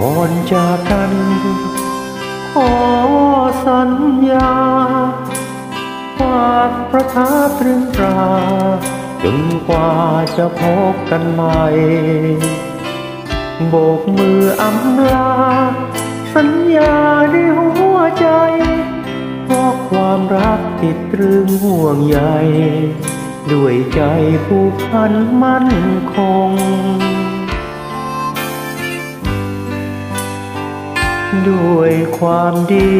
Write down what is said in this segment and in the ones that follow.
ก่อนจากกัน ขอสัญญาฝากประทับตรึงราจนกว่าจะพบกันใหม่โบกมืออำลา สัญญาในหัวใจ เพราะความรักติดตรึงห่วงใยด้วยใจผูกพันมั่นคง ด้วยความดี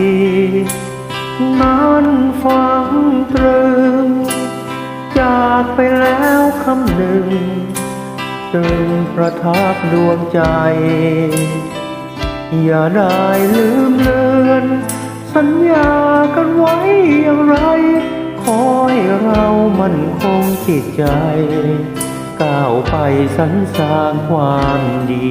นั้นฟังตรึง จากไปแล้วคำหนึ่งตรึงประทับดวงใจ อย่าได้ลืมเลือน สัญญากันไว้อย่างไร ขอให้เรามันคงจิตใจ ก้าวไปสรรสร้างความดี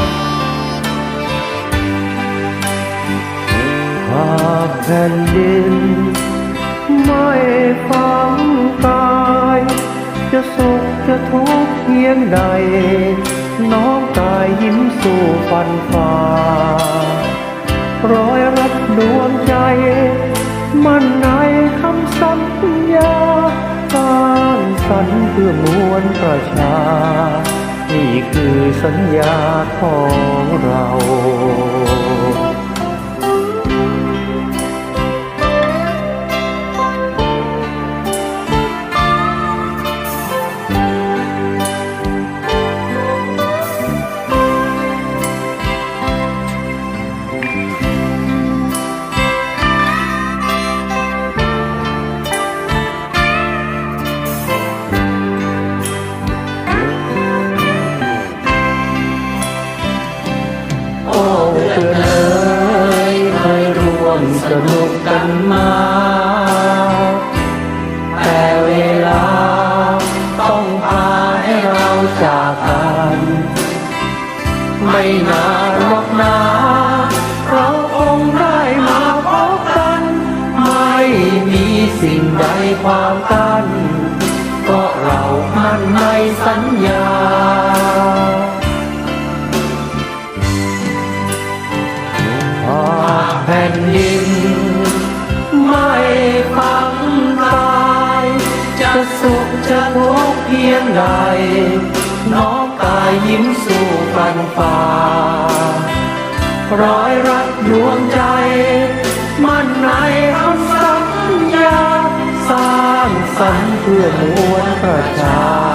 ากแผ่นดิน ไม่ฟังกาย จะสุขจะทุกข์เพียงใด น้องกายยิ้มสู่ฟันฝ่ารอยรัดดวงใจ มันในคำสัญญาสร้างสรรค์เพื่อมวลประชา นี่คือสัญญาของเรา สนุกกันมา แต่เวลาต้องพาให้เราจากกัน ไม่นานหรอกนะเราคงได้มาพบกัน ไม่มีสิ่งใดความกัน ก็เรามั่นในสัญญา ใด น้องกายยิ้มสู่ฟันฝ่ารอยรักดวงใจ มันในคำสัญญา สร้างสรรค์เพื่อมวลประชา